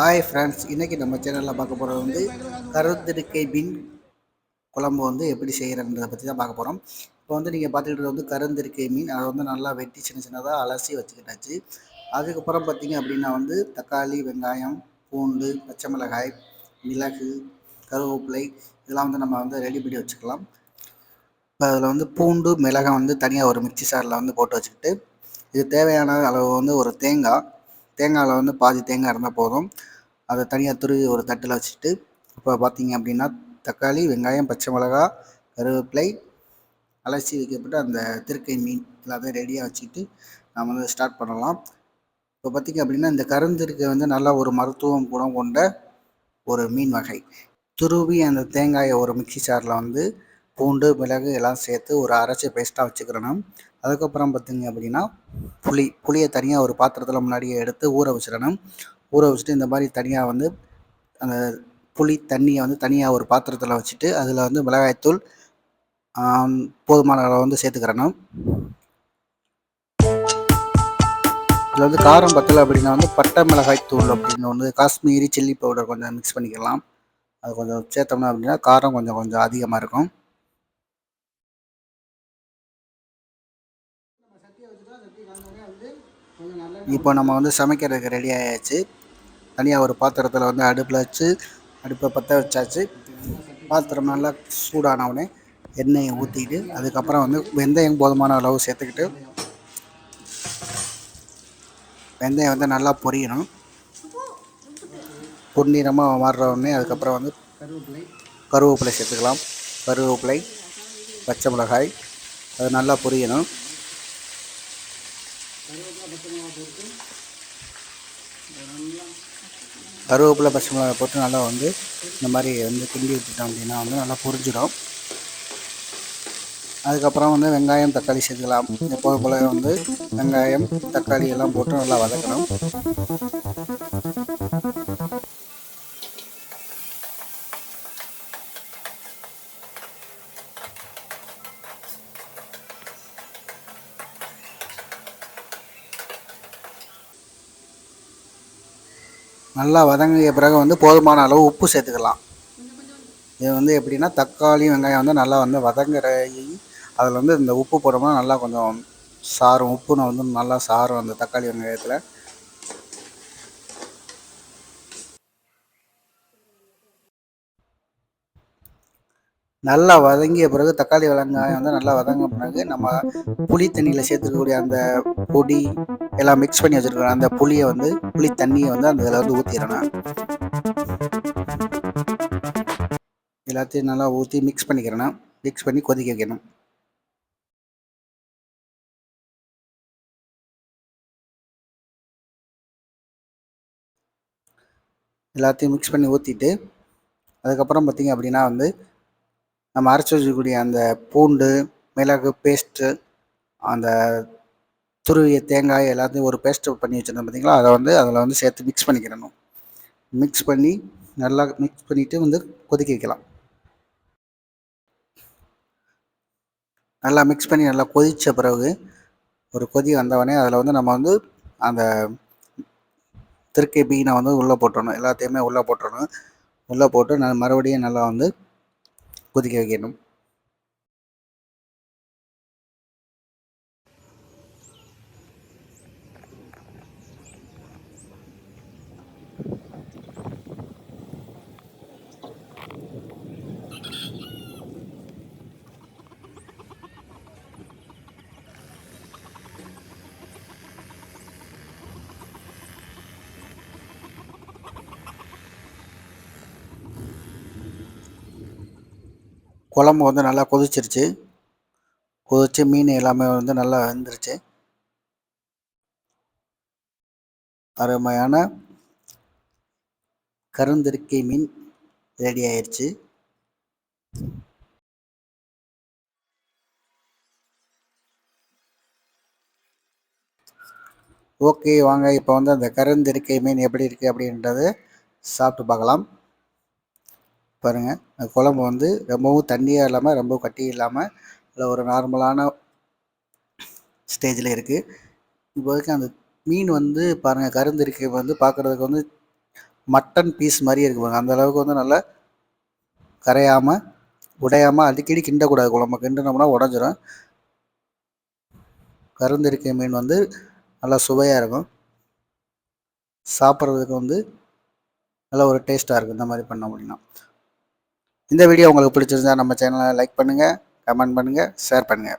Hi friends இன்றைக்கி நம்ம சேனலில் பார்க்க போகிறது வந்து கருத்திருக்கை மீன் குழம்பு வந்து எப்படி செய்கிறன்றதை பற்றி தான் பார்க்க போகிறோம் இப்போ வந்து நீங்கள் பார்த்துக்கிட்டது வந்து கருந்திருக்கை மீன். அதை வந்து நல்லா வெட்டி சின்ன சின்னதாக அலசி வச்சுக்கிட்டாச்சு. அதுக்கப்புறம் பார்த்திங்க அப்படின்னா வந்து தக்காளி வெங்காயம் பூண்டு பச்சை மிளகாய் மிளகு கருவேப்பிலை இதெல்லாம் வந்து நம்ம வந்து ரெடி பண்ணி வச்சுக்கலாம். இப்போ அதில் வந்து பூண்டு மிளகாய் வந்து தனியாக ஒரு மிக்சி சாரில் வந்து போட்டு வச்சுக்கிட்டு இது தேவையான அளவு வந்து ஒரு தேங்காய் தேங்காயில் வந்து பாதி தேங்காய் இருந்தால் போதும். அதை தனியாக துருவி ஒரு தட்டில் வச்சுட்டு இப்போ பார்த்தீங்க அப்படின்னா தக்காளி வெங்காயம் பச்சை மிளகா கருவேப்பிலை அலசி வைக்கப்பட்டு அந்த திருக்கை மீன் எல்லாத்தையும் ரெடியாக வச்சுக்கிட்டு நம்ம வந்து ஸ்டார்ட் பண்ணலாம். இப்போ பார்த்திங்க அப்படின்னா இந்த கருந்திருக்கை வந்து நல்லா ஒரு மருத்துவம் குணம் கொண்ட ஒரு மீன் வகை. துருவி அந்த தேங்காயை ஒரு மிக்சி சாரில் வந்து பூண்டு மிளகு எல்லாம் சேர்த்து ஒரு அரைச்சி பேஸ்ட்டாக வச்சுக்கிறணும். அதுக்கப்புறம் பார்த்திங்க அப்படின்னா புளி புளியை தனியாக ஒரு பாத்திரத்தில் முன்னாடியே எடுத்து ஊற வச்சிடணும். ஊற வச்சுட்டு இந்த மாதிரி தனியாக வந்து அந்த புளி தண்ணியை வந்து தனியாக ஒரு பாத்திரத்தில் வச்சுட்டு அதில் வந்து மிளகாய்த்தூள் போதுமான அளவு வந்து சேர்த்துக்கிறணும். இதில் வந்து காரம் பத்தலை அப்படின்னா வந்து பட்டை மிளகாய் தூள் அப்படின்னு வந்து காஷ்மீரி சில்லி பவுடர் கொஞ்சம் மிக்ஸ் பண்ணிக்கலாம். அது கொஞ்சம் சேர்த்தோம்னா அப்படின்னா காரம் கொஞ்சம் கொஞ்சம் அதிகமாக இருக்கும். இப்போ நம்ம வந்து சமைக்கிறதுக்கு ரெடி ஆயாச்சு. தனியாக ஒரு பாத்திரத்தில் வந்து அடுப்பில் வச்சு அடுப்பை பற்ற வச்சாச்சு. பாத்திரம் நல்லா சூடானவுடனே எண்ணெயை ஊற்றிக்கிட்டு அதுக்கப்புறம் வந்து வெந்தயம் போதுமான அளவு சேர்த்துக்கிட்டு வெந்தயம் வந்து நல்லா பொரியணும். பொன்னிறமாக மாறுறவுடனே அதுக்கப்புறம் வந்து கருவேப்பிலை சேர்த்துக்கலாம். கருவேப்பிலை பச்சை மிளகாய் அது நல்லா பொரியணும். கருவேப்பிலை பச்சை மிளகாய் போட்டு நல்லா வந்து இந்த மாதிரி வந்து கிண்டி விட்டுட்டோம் அப்படின்னா வந்து நல்லா பொரிஞ்சிடும். அதுக்கப்புறம் வந்து வெங்காயம் தக்காளி சேர்த்துக்கலாம். எப்போது போல வந்து வெங்காயம் தக்காளி எல்லாம் போட்டு நல்லா வதக்கணும். நல்லா வதங்கிய பிறகு வந்து போதுமான அளவு உப்பு சேர்த்துக்கலாம். இது வந்து எப்படின்னா தக்காளி வெங்காயம் வந்து நல்லா வந்து வதங்குற அதில் வந்து இந்த உப்பு போடும்போது நல்லா கொஞ்சம் சாரும் உப்பு வந்து நல்லா சாரும் அந்த தக்காளி வெங்காயத்தில். நல்லா வதங்கிய பிறகு தக்காளி வெங்காயம் வந்து நல்லா வதங்கின பிறகு நம்ம புளி தண்ணியில் சேர்த்துக்கக்கூடிய அந்த பொடி எல்லாம் மிக்ஸ் பண்ணி வச்சுருக்கோம் அந்த புளியை வந்து புளி தண்ணியை வந்து அந்த இதில் வந்து ஊற்றிடணும் எல்லாத்தையும் நல்லா ஊற்றி மிக்ஸ் பண்ணிக்கிறேன்னா மிக்ஸ் பண்ணி கொதிக்க வைக்கணும். எல்லாத்தையும் மிக்ஸ் பண்ணி ஊற்றிட்டு அதுக்கப்புறம் பார்த்திங்க அப்படின்னா வந்து நம்ம அரைச்சி வச்சுக்கூடிய அந்த பூண்டு மிளகு பேஸ்ட்டு அந்த துருவிய தேங்காய் எல்லாத்தையும் ஒரு பேஸ்ட்டு பண்ணி வச்சுருந்தோம் பார்த்தீங்களா அதை வந்து அதில் வந்து சேர்த்து மிக்ஸ் பண்ணிக்கிறணும். மிக்ஸ் பண்ணி நல்லா மிக்ஸ் பண்ணிவிட்டு வந்து கொதிக்க வைக்கலாம். நல்லா மிக்ஸ் பண்ணி நல்லா கொதித்த பிறகு ஒரு கொதி வந்தவொடனே அதில் வந்து நம்ம வந்து அந்த திருக்கை பீனை வந்து உள்ளே போட்டுடணும் எல்லாத்தையுமே உள்ளே போட்டுடணும் உள்ளே போட்டு நான் மறுபடியும் நல்லா வந்து கொதிக்க வைக்கணும் குழம்பு வந்து நல்லா கொதிச்சிருச்சு. கொதிச்சு மீன் எல்லாமே வந்து நல்லா வெந்துருச்சு. அருமையான கருந்திருக்கை மீன் ரெடி ஆயிடுச்சு ஓகே வாங்க. இப்போ வந்து அந்த கருந்திருக்கை மீன் எப்படி இருக்குது அப்படின்றத சாப்பிட்டு பார்க்கலாம். பாருங்கள் அந்த குழம்பு வந்து ரொம்பவும் தண்ணியாக இல்லாமல் ரொம்ப கட்டி இல்லாமல் அதில் ஒரு நார்மலான ஸ்டேஜில் இருக்குது இப்போதைக்கு அந்த மீன் வந்து பாருங்கள் கருந்திருக்கை வந்து பார்க்குறதுக்கு வந்து மட்டன் பீஸ் மாதிரி இருக்கு பாருங்கள் அந்த அளவுக்கு வந்து நல்லா கரையாமல் உடையாமல் அடிக்கடி கிண்டக்கூடாது. குழம்பு கிண்டினோம்னா உடஞ்சிரும். கருந்திருக்கை மீன் வந்து நல்லா சுவையாக இருக்கும். சாப்பிட்றதுக்கு வந்து நல்ல ஒரு டேஸ்ட்டாக இருக்கும். இந்த மாதிரி பண்ண அப்படின்னா. இந்த வீடியோ உங்களுக்கு பிடிச்சிருந்தா நம்ம சேனலை லைக் பண்ணுங்கள் கமெண்ட் பண்ணுங்கள் ஷேர் பண்ணுங்கள்